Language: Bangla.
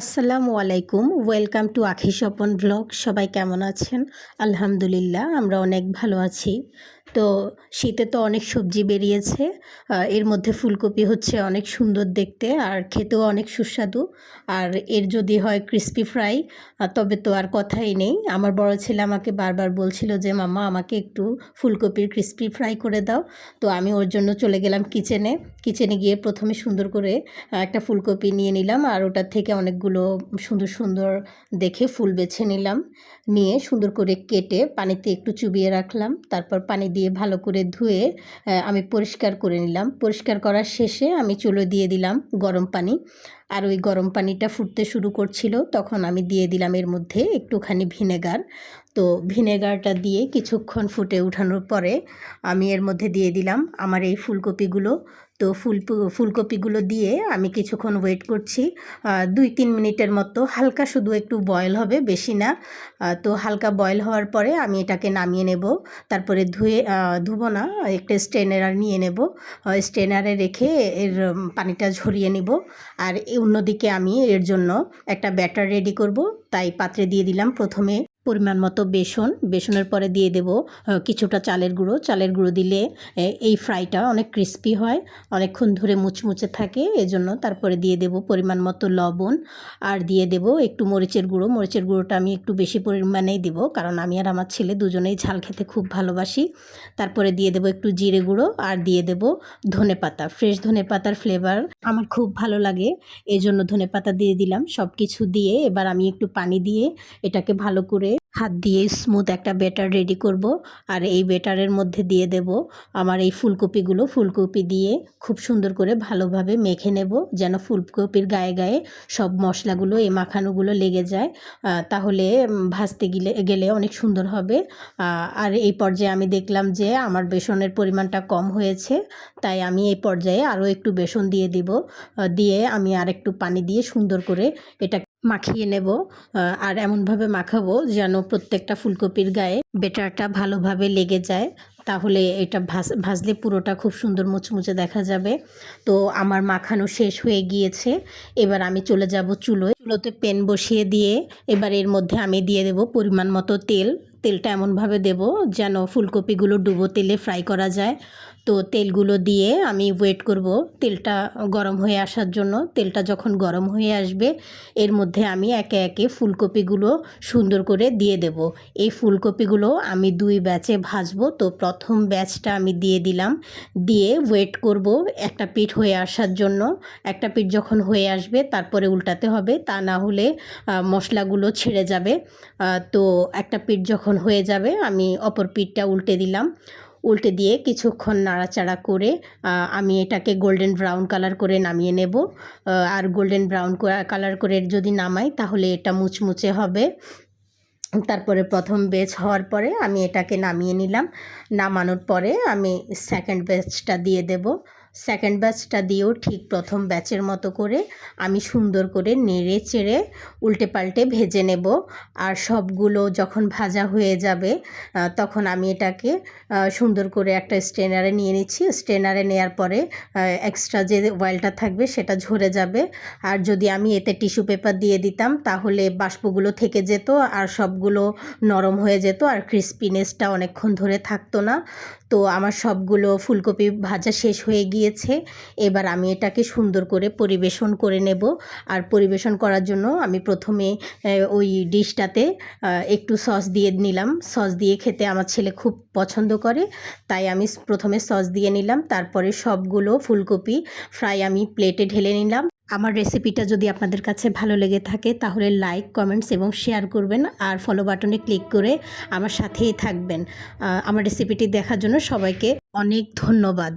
আসসালামু আলাইকুম। ওয়েলকাম টু আখি স্বপন ব্লগ সবাই কেমন আছেন? আলহামদুলিল্লাহ, আমরা অনেক ভালো আছি। তো শীতে তো অনেক সবজি বেরিয়েছে। এর মধ্যে ফুলকপি হচ্ছে অনেক সুন্দর দেখতে আর খেতেও অনেক সুস্বাদু। আর এর যদি হয় ক্রিস্পি ফ্রাই তবে তো আর কথাই নেই। আমার বড় ছেলে আমাকে বারবার বলছিল যে, মামা, আমাকে একটু ফুলকপির ক্রিস্পি ফ্রাই করে দাও। তো আমি ওর জন্য চলে গেলাম কিচেনে কিচেনে গিয়ে প্রথমে সুন্দর করে একটা ফুলকপি নিয়ে নিলাম আর ওটার থেকে অনেকগুলো সুন্দর সুন্দর দেখে ফুল বেছে নিলাম। নিয়ে সুন্দর করে কেটে পানিতে একটু চুবিয়ে রাখলাম। তারপর পানি দিয়ে ভালো করে ধুয়ে আমি পরিষ্কার করে নিলাম। পরিষ্কার করার শেষে আমি চুলো দিয়ে দিলাম গরম পানি। আর ওই গরম পানিটা ফুটতে শুরু করছিল, তখন আমি দিয়ে দিলাম এর মধ্যে একটুখানি ভিনেগার। তো ভিনেগারটা দিয়ে কিছুক্ষণ ফুটে ওঠানোর পরে আমি এর মধ্যে দিয়ে দিলাম আমার এই ফুলকপিগুলো। তো ফুল ফুলকপিগুলো দিয়ে আমি কিছুক্ষণ ওয়েট করছি। দুই তিন মিনিটের মতো। হালকা শুধু একটু বয়েল হবে, বেশি না। তো হালকা বয়েল হওয়ার পরে আমি এটাকে নামিয়ে নেব। তারপরে ধুয়ে ধুবো না, একটা স্ট্রেনার নিয়ে নেব। স্ট্রেনারে রেখে এর পানিটা ঝরিয়ে নেব। আর অন্যদিকে আমি এর জন্য একটা ব্যাটার রেডি করব। তাই পাত্রে দিয়ে দিলাম প্রথমে। পরিমাণ মতো বেসন। বেসনের পরে দিয়ে দেব কিছুটা চালের গুঁড়ো। চালের গুঁড়ো দিলে এই ফ্রাইটা অনেক ক্রিস্পি হয়, অনেকক্ষণ ধরে মুচমুচে থাকে। এজন্য তারপরে দিয়ে দেব পরিমাণ মতো লবণ। আর দিয়ে দেব একটু মরিচের গুঁড়ো। মরিচের গুঁড়োটা আমি একটু বেশি পরিমাণেই দেব, কারণ আমি আর আমার ছেলে দুজনেই ঝাল খেতে খুব ভালোবাসি। তারপরে দিয়ে দেব একটু জিরে গুঁড়ো আর দিয়ে দেব ধনে পাতা। ফ্রেশ ধনে পাতার ফ্লেভার আমার খুব ভালো লাগে। এই জন্য ধনে পাতা দিয়ে দিলাম। সব কিছু দিয়ে এবার আমি একটু পানি দিয়ে এটাকে ভালো করে হাত দিয়ে স্মুথ একটা বেটার রেডি করব। আর এই বেটারের মধ্যে দিয়ে দেব আমার এই ফুলকপিগুলো। ফুলকপি দিয়ে খুব সুন্দর করে ভালোভাবে মেখে নেব যেন ফুলকপির গায়ে গায়ে সব মশলাগুলো, এই মাখানোগুলো লেগে যায়। তাহলে ভাজতে গেলে গেলে অনেক সুন্দর হবে। আর এই পর্যায়ে আমি দেখলাম যে আমার বেসনের পরিমাণটা কম হয়েছে, তাই আমি এই পর্যায়ে আরও একটু বেসন দিয়ে দিব। দিয়ে আমি আর একটু পানি দিয়ে সুন্দর করে এটা মাখিয়ে নেব আর এমনভাবে মাখাবো যেন প্রত্যেকটা ফুলকপির গায়ে বেটারটা ভালোভাবে লেগে যায়। তাহলে এটা ভাজ, ভাজলে পুরোটা খুব সুন্দর মুচমুচে দেখা যাবে। তো আমার মাখানো শেষ হয়ে গিয়েছে। এবার আমি চলে যাব চুলোয়। চুলোতে পেন বসিয়ে দিয়ে এবার এর মধ্যে আমি দিয়ে দেব পরিমাণ মতো তেল। তেলটা এমনভাবে দেব যেন ফুলকপিগুলো ডুবো তেলে ফ্রাই করা যায়। তো তেলগুলো দিয়ে আমি ওয়েট করব। তেলটা গরম হয়ে আসার জন্য। তেলটা যখন গরম হয়ে আসবে, এর মধ্যে আমি একে একে ফুলকপিগুলো সুন্দর করে দিয়ে দেব। এই ফুলকপিগুলো আমি দুই ব্যাচে ভাজবো। তো প্রথম ব্যাচটা আমি দিয়ে দিলাম। দিয়ে ওয়েট করব একটা পিঠ হয়ে আসার জন্য। একটা পিঠ যখন হয়ে আসবে, তারপরে উল্টাতে হবে। তা না হলে মশলাগুলো ছেড়ে যাবে। তো একটা পিঠ যখন হয়ে যাবে, আমি অপর পিঠটা উল্টে দিলাম। উল্টে দিয়ে কিছুক্ষণ নাড়াচাড়া করে আমি এটাকে গোল্ডেন ব্রাউন কালার করে নামিয়ে নেব। আর গোল্ডেন ব্রাউন কালার করে যদি নামাই তাহলে এটা মুচমুচে হবে। তারপরে প্রথম বেচ হওয়ার পরে আমি এটাকে নামিয়ে নিলাম। নামানোর পরে আমি সেকেন্ড বেচটা দিয়ে দেব। সেকেন্ড ব্যাচটা দিয়েও ঠিক প্রথম ব্যাচের মতো করে আমি সুন্দর করে নেড়ে চেড়ে উল্টে পাল্টে ভেজে নেব। আর সবগুলো যখন ভাজা হয়ে যাবে তখন আমি এটাকে সুন্দর করে একটা স্ট্রেনারে নিয়ে নিচ্ছি। স্ট্রেনারে নেওয়ার পরে এক্সট্রা যে অয়েলটা থাকবে সেটা ঝরে যাবে। আর যদি আমি এতে টিস্যু পেপার দিয়ে দিতাম, তাহলে বাষ্পগুলো থেকে যেত আর সবগুলো নরম হয়ে যেত আর ক্রিস্পিনেসটা অনেকক্ষণ ধরে থাকতো না। তো আমার সবগুলো ফুলকপি ভাজা শেষ হয়ে গিয়েছে। এবার আমি এটাকে সুন্দর করে পরিবেশন করে নেব। আর পরিবেশন করার জন্য আমি প্রথমে ওই ডিশটাতে একটু সস দিয়ে নিলাম। সস দিয়ে খেতে আমার ছেলে খুব পছন্দ করে, তাই আমি প্রথমে সস দিয়ে নিলাম। তারপরে সবগুলো ফুলকপি ফ্রাই আমি প্লেটে ঢেলে নিলাম। আমার রেসিপিটা যদি আপনাদের কাছে ভালো লেগে থাকে, তাহলে লাইক কমেন্টস এবং শেয়ার করবেন আর ফলো বাটনে ক্লিক করে আমার সাথেই থাকবেন। আমার রেসিপিটি দেখার জন্য সবাইকে অনেক ধন্যবাদ।